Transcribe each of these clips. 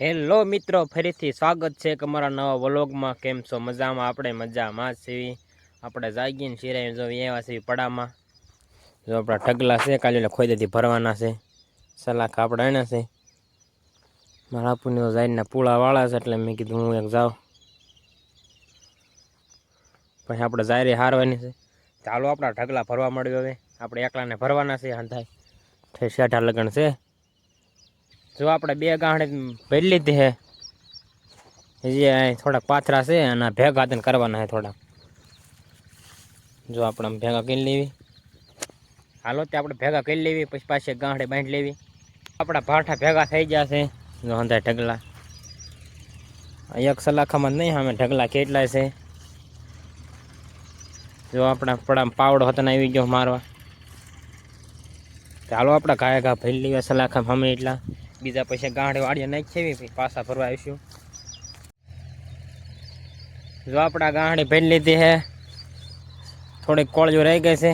Hello મિત્રો, ફરીથી સ્વાગત છે અમારા નવા વ્લોગમાં. કેમ છો? મજામાં? આપણે મજામાં સીવી આપણે જાગીને શિરાઈ જો એવા સીવી પડામાં. જો આપણા ઢગલા છે, કાલે ખોઈ ખોદેથી ભરવાના છે. સલાખ આપણે એના છે. મારા આપુને તો જાઈના પૂળા છે એટલે મેં કીધું હું એક જાઉં. પછી આપણે જાયરી હારવાની છે. ચાલો આપણા ઢગલા ભરવા મળ્યો હવે. આપણે એકલાને ભરવાના છે, હંધાય. ઠે લગ્ન લગન છે. જો આપણે બે ગાંઠ ભરી લીધી હે હજી અહીં થોડાક પાથરા છે અને આ ભેગા તને કરવાના છે થોડા જો આપણે આમ ભેગા કરી લેવી. હાલો તે આપણે ભેગા કરી લેવી, પછી પાછી ગાંઠે બાંધી લેવી. આપણા ભાઠા ભેગા થઈ ગયા છે. જો અંધાય ઢગલા. આ એક સલાખામાં જ નહીં, સામે ઢગલા કેટલાય છે. જો આપણા પડા પાવડો હતો ને આવી ગયો મારવા. ચાલો આપણે ઘાય ઘા ભરી લઈએ સલાખા સામે એટલા. બીજા પૈસા ગાંઠે વાળીએ નાખી પછી ફરવા આવીશું. જો આપણા ગાંઠી ભરી લીધી છે. થોડીક કોળજો રહી ગઈ છે.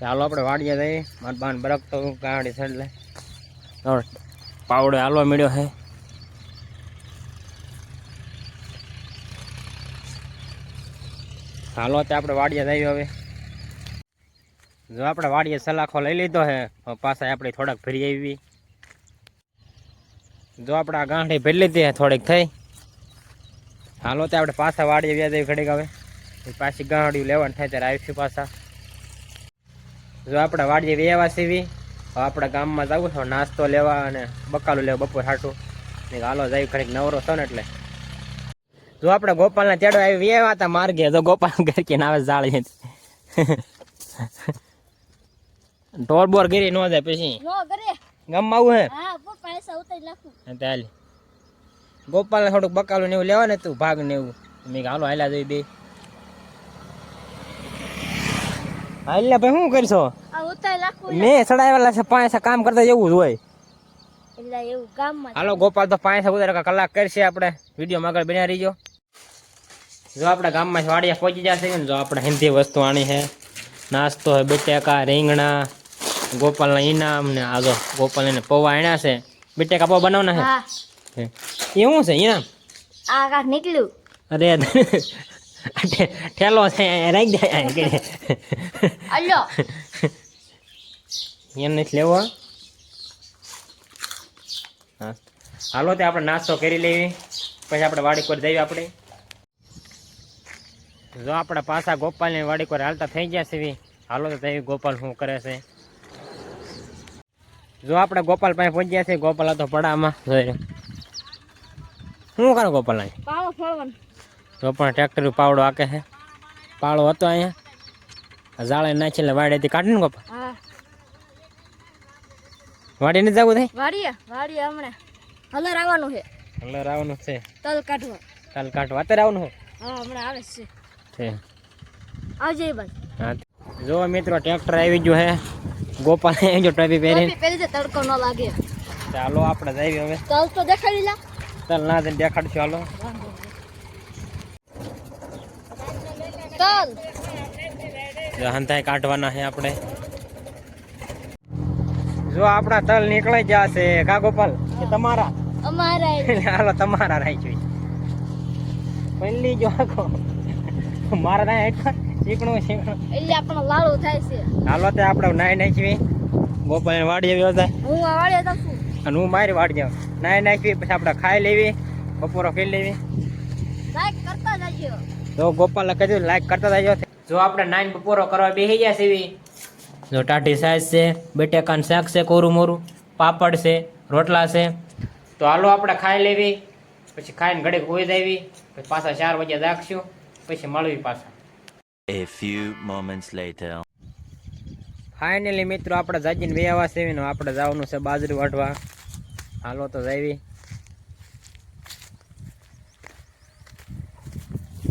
ચાલો આપણે વાળીએ જઈએ. મારા બાન બરકતો ગાંઠી છે પાવડો હાલવા મળ્યો છે. હાલો તે આપણે વાડીએ જઈએ હવે. જો આપણે વાડીએ સલાખો લઈ લીધો છે પાછા આપણે થોડાક ફરી આવી જો આપણે આ ગાંઠી લીધી છે થોડીક થઈ. હાલો તે આપણે પાછા વાડીએ વ્યાજ આવી ઘડીક હવે. પાછી ગાંઠી લેવાની થાય ત્યારે આવીશું પાછા. જો આપણે વાડીએ વ્યવા સીવી આપણા ગામમાં જવું છે, નાસ્તો લેવા અને બકાલું લેવા બપોર હાટું. હાલો જાય ઘડીક નવરો છો ને એટલે. જો આપણે ગોપાલના ચેડો આવી વ્યવા હતા માર્ગે તો ગોપાલ ઘર કે નાવે જાળી ઢોર બોર ગીરી ન જાય પછી. ગામમાં આવું હે? હા પપ્પા પૈસા ઉતારી નાખું હા તો હાલ. ગોપાલને થોડુંક બકાલું ને એવું લેવા ને તું ભાગ ને એવું. મેં કીધું હાલો હાલ્યા જઈ બે. હાલ્યા ભાઈ શું કરશો? આ ઉતારી નાખું મેં ચડાવેલા છે પાંચ કામ કરતા જેવું જ હોય. એટલે એવું ગામમાં હાલો ગોપાલ તો પાંચ ઉતાર કલાક કરશે આપણે. વીડિયો આગળ બન્યા રહીજો. જો આપણે ગામમાં વાડિયા પહોંચી જશે ને જો આપણે હિન્દી વસ્તુ આણી છે. નાસ્તો છે બટેકા રીંગણા ગોપાલના ઈનામ ને આગળ ગોપાલ એને પૌવા આણ્યા છે. બટેકા કાપો બનાવના છે? એ શું છે ઈનામ? આ કાક નીકળ્યું. અરે ઠેલો છે રાખી દે. અલ્યો. એમ નથી લેવો. હાલો તે આપણે નાસ્તો કરી લેવી. પછી આપણે વાડી પર જઈએ આપણે. જો આપણા પાછા ગોપાલની વાડી પર હાલતા થઈ ગયા છે હાલો તો જઈએ ગોપાલ શું કરે છે. જો આપણે ગોપાલ પાસે પહોંચી ગયા છે ગોપાલ હતો પડામાં જોઈ રહ્યો. શું કરો ગોપાલ અહીં? પાવો ફળવાનું તો પણ ટ્રેક્ટર પાવડો આકે છે. પાવડો હતો અહીંયા. જાળે નાખી એટલે વાડેથી કાઢીને ગોપાલ. હા. વાડી ને જવું થાય વાડીએ વાડીએ હમણાં. હલર આવવાનું છે. કલર આવવાનું છે. તલ કાઢવા. કાલ કાઢવા. અત્યારે આવવાનું છે? હા હમણાં આવે છે. છે. આવજે બસ હા. જો મિત્રો ટ્રેક્ટર આવી ગયું હે ગોપાલ ગયો ટોપી પહેરી પહેરી છે તડકો ન લાગે. ચાલો આપણે જઈએ હવે. ચાલ તો દેખાડી લા. ચાલ ના જઈને દેખાડશું હાલો. ચાલ. જહંતાય કાઢવાના છે આપણે. જો આપણા તલ નીકળી ગયા છે. કા ગોપાલ? કે તમારા? અમારા હાલો તમારા રાખ્યું પહેલી જો આખો. મારા ના હેઠળ. શીકણું શીકણું એટલે આપણો લાળો થાય છે. હાલો તે આપણે નાઈ નાખવી ગોપાલ વાડી આવ્યો હતા હું આ વાડીએ જાઉં છું. અને હું મારી વાડી જાઉં નાઈ નાખવી પછી આપણે ખાઈ લેવી બપોરો ખાઈ લેવી. લાઈક કરતા જજો. જો ગોપાલને કીધું લાઈક કરતા જજો. જો આપણે નાઈન બપોરો કરવા બેસી ગયા સીવી જો ટાઢી સાઈઝ છે બટેકાનું શાક છે કોરું મોરું પાપડ છે રોટલા છે. તો હાલો આપણે ખાઈ લેવી પછી ખાઈને ઘડીક હોઈ દેવી પછી પાછા ચાર વાગ્યા રાખશું પછી મળવી પાછા. A few moments later. Finally મિત્રો, આપણે જાજીને વેવા આવા આપણે જવાનું છે બાજરી વાટવા હાલો તો જાવી.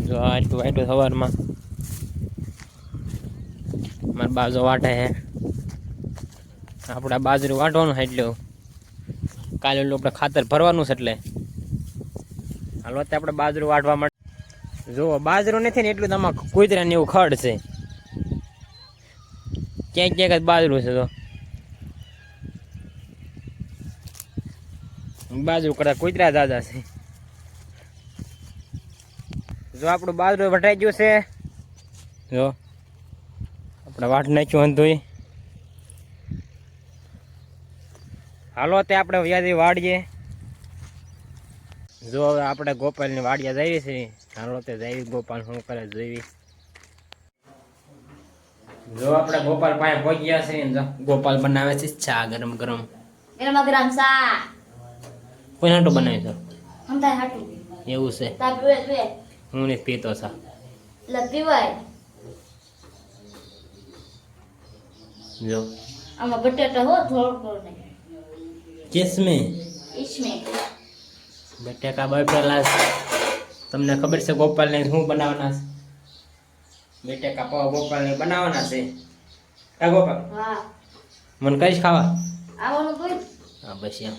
જો આટલું વાટ્યું સવારમાં. મારે બાજુ વાટે છે. આપણે બાજરી વાટવાનું એટલું કાલે આપણે ખાતર ભરવાનું છે એટલે. હાલો તે આપણે બાજરું વાટવા માટે જો, બાજરો નથી ને એટલું તમારે કુતરા ને એવું ખડ છે. ક્યાંક ક્યાંક જ બાજરું છે તો બાજુ કરતા કુતરા દાદા છે. જો, આપણું બાજરું વટાઈ ગયું છે. જો, આપણે વાટ નાખ્યું અંધુય હાલો, તે આપણે વ્યાજી વાડીએ જો હવે આપણે ગોપાલની વાડિયા જઈએ છીએ. તે જઈએ ગોપાલ શું કરે જોઈએ. જો આપણે ગોપાલ પાસે પહોંચ્યા છે ગોપાલ બનાવે છે ચા ગરમ ગરમ. ગરમા ગરમ ચા. કોઈ હાટું બનાવી હાટું. એવું છે. તા પીવે પીવે હું ને પીતો સા પીવાય. જો. આમાં બટેટા હો થોડું થોડું નહીં. ઈસમે બટેકા બફેલા તમને ખબર છે ગોપાલને શું બનાવવાના છે? બટેકા પાવ ગોપાલને બનાવવાના છે? આ ગોપાલ. મને કઈશ ખાવા? હા બસ એમ.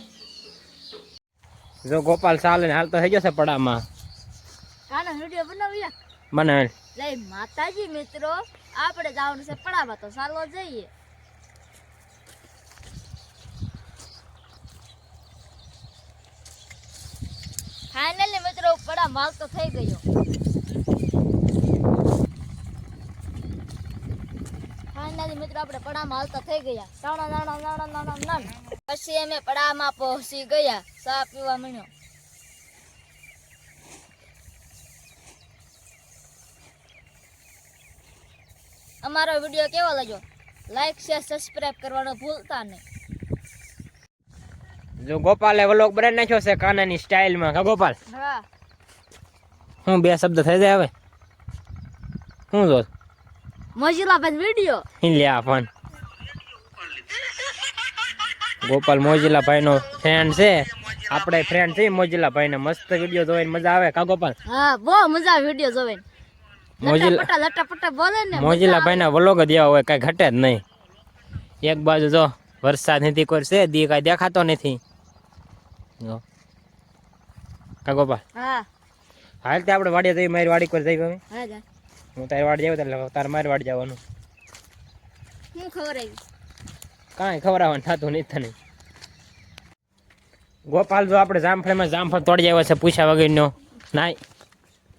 જો ગોપાલ ચાલે હાલ તો થઈ જશે પડામાં. મને માતાજી મિત્રો આપણે જવાનું છે પડામાં તો ચાલો જઈએ. ફાઇનલી મિત્રો પડા માલ તો થઈ ગયો. ફાઇનલી મિત્રો આપણે પડામાં હાલતા થઈ ગયા. નાના નાના નાના નાના નાના. પછી અમે પડામાં પહોંચી ગયા. ચા પીવા મળ્યો અમારો વીડિયો કેવો લાગ્યો? લાઈક શેર સબસ્ક્રાઈબ કરવાનો ભૂલતા નહીં. જો ગોપાલે વ્લોગ બનાવી નાખ્યો છે કાનાની સ્ટાઇલમાં કા ગોપાલ? હું. બે શબ્દ થઈ જાય હવે? શું જો? મોજીલા ભાઈ વીડિયો લ્યા ફોન. ગોપાલ મોજીલા ભાઈનો ફ્રેન્ડ છે. આપણે ફ્રેન્ડ છે મોજીલા ભાઈને મસ્ત વીડિયો જોઈને મજા આવે. કા ગોપાલ? હા બહુ મજા આવે વિડિયો જોઈને. મોજીલા મોજીલા ભાઈના વ્લોગ જ હોય કઈ ઘટે જ નહીં. એક બાજુ જો વરસાદ નથી કરશે દી કાંઈ દેખાતો નથી. કા ગોપાલ હા. હાલ તે આપણે વાડીએ જઈ મારી વાડી પર જઈ હવે હું તારી વાડી જાવ એટલે તારે મારી વાડી જવાનું. હું ખબર આવી? કાંઈ ખવડાવવાનું થતું નહીં તને. ગોપાલ જો આપણે જામફળમાં જામફળ તોડી આવ્યા છે પૂછ્યા વગરનો. નાય.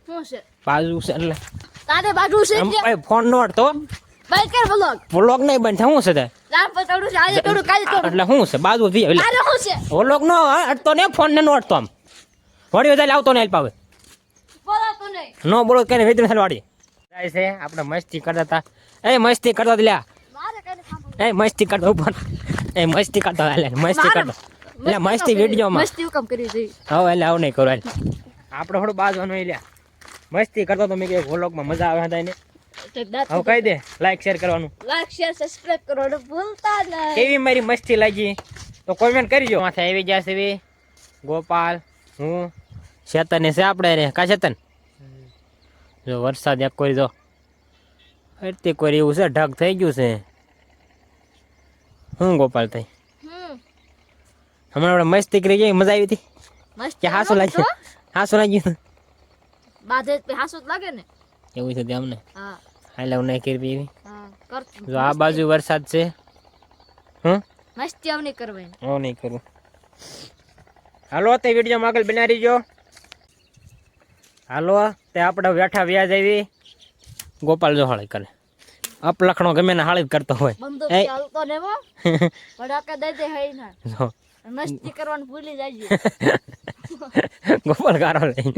શું છે? બાજુ છે એટલે. તારે બાજુ છે ભાઈ ફોન નો તો બાઈકર બ્લોગ વ્લોગ નહીં બન શું છે તે? એટલે શું છે બાજુ વી એટલે શું છે? વ્લોગ નો અડતો ને ફોન ને નો અડતો આમ. વળી વધારે આવતો ને પાવે બોલાતું નો બોલો કે વિદ્ર વાડી જાય છે આપણે મસ્તી કરતા હતા. એ મસ્તી કરતો લ્યા. એ મસ્તી કરતા ઉપર. એ મસ્તી કરતા એટલે મસ્તી કરતો. એટલે મસ્તી વિડીયોમાં મસ્તી કામ કરી જોઈએ હવે એટલે આવું નહીં કરો હાલ. આપણે થોડું બાજવાનું લ્યા. મસ્તી કરતો તો મેં કે વ્લોગમાં મજા આવે હતા એને હવે કહી દે લાઈક શેર કરવાનું. લાઈક શેર સબસ્ક્રાઇબ કરવાનું ભૂલતા નહીં. કેવી મારી મસ્તી લાગી? તો કોમેન્ટ કરજો. માથે આવી જશે એવી ગોપાલ હું. શેતન છે આપણે રે. કા શેતન? જો વરસાદ એક કરી દો અરતી કોઈ એવું છે ઢગ થઈ ગયું છે. હું ગોપાલ થઈ હમણાં આપણે મસ્તી કરી ગઈ મજા આવી હતી? મસ્ત કે હાસું લાગ્યું? હાસું લાગ્યું? બાધે જ લાગે ને? એવું છે તે અમને. હા. હાલે હું નહીં કરી હા કર જો આ બાજુ વરસાદ છે. હમ? મસ્તી આવ નહીં કરવાની. હું નહીં કરું. હાલો તે વિડીયોમાં આગળ બના જો હાલો તે આપણે બેઠા વ્યાજ આવી. ગોપાલ જો કરે. અપ લખણો ગમે ને હાળી કરતો હોય. બંદૂક ચાલતો ને મો ભડાકા દઈ દે હઈ ના. મસ્તી કરવાનું ભૂલી જાય ગોપાલ કારો લઈ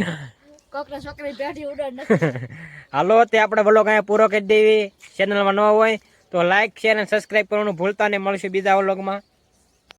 કોકરા છોકરી બેઠી ઉડાડ હાલો તે આપણે બોલો કાંઈ પૂરો કરી દેવી. ચેનલમાં ન હોય તો લાઈક શેર અને સબસ્ક્રાઈબ કરવાનું ભૂલતા ને મળશું બીજા વ્લોગમાં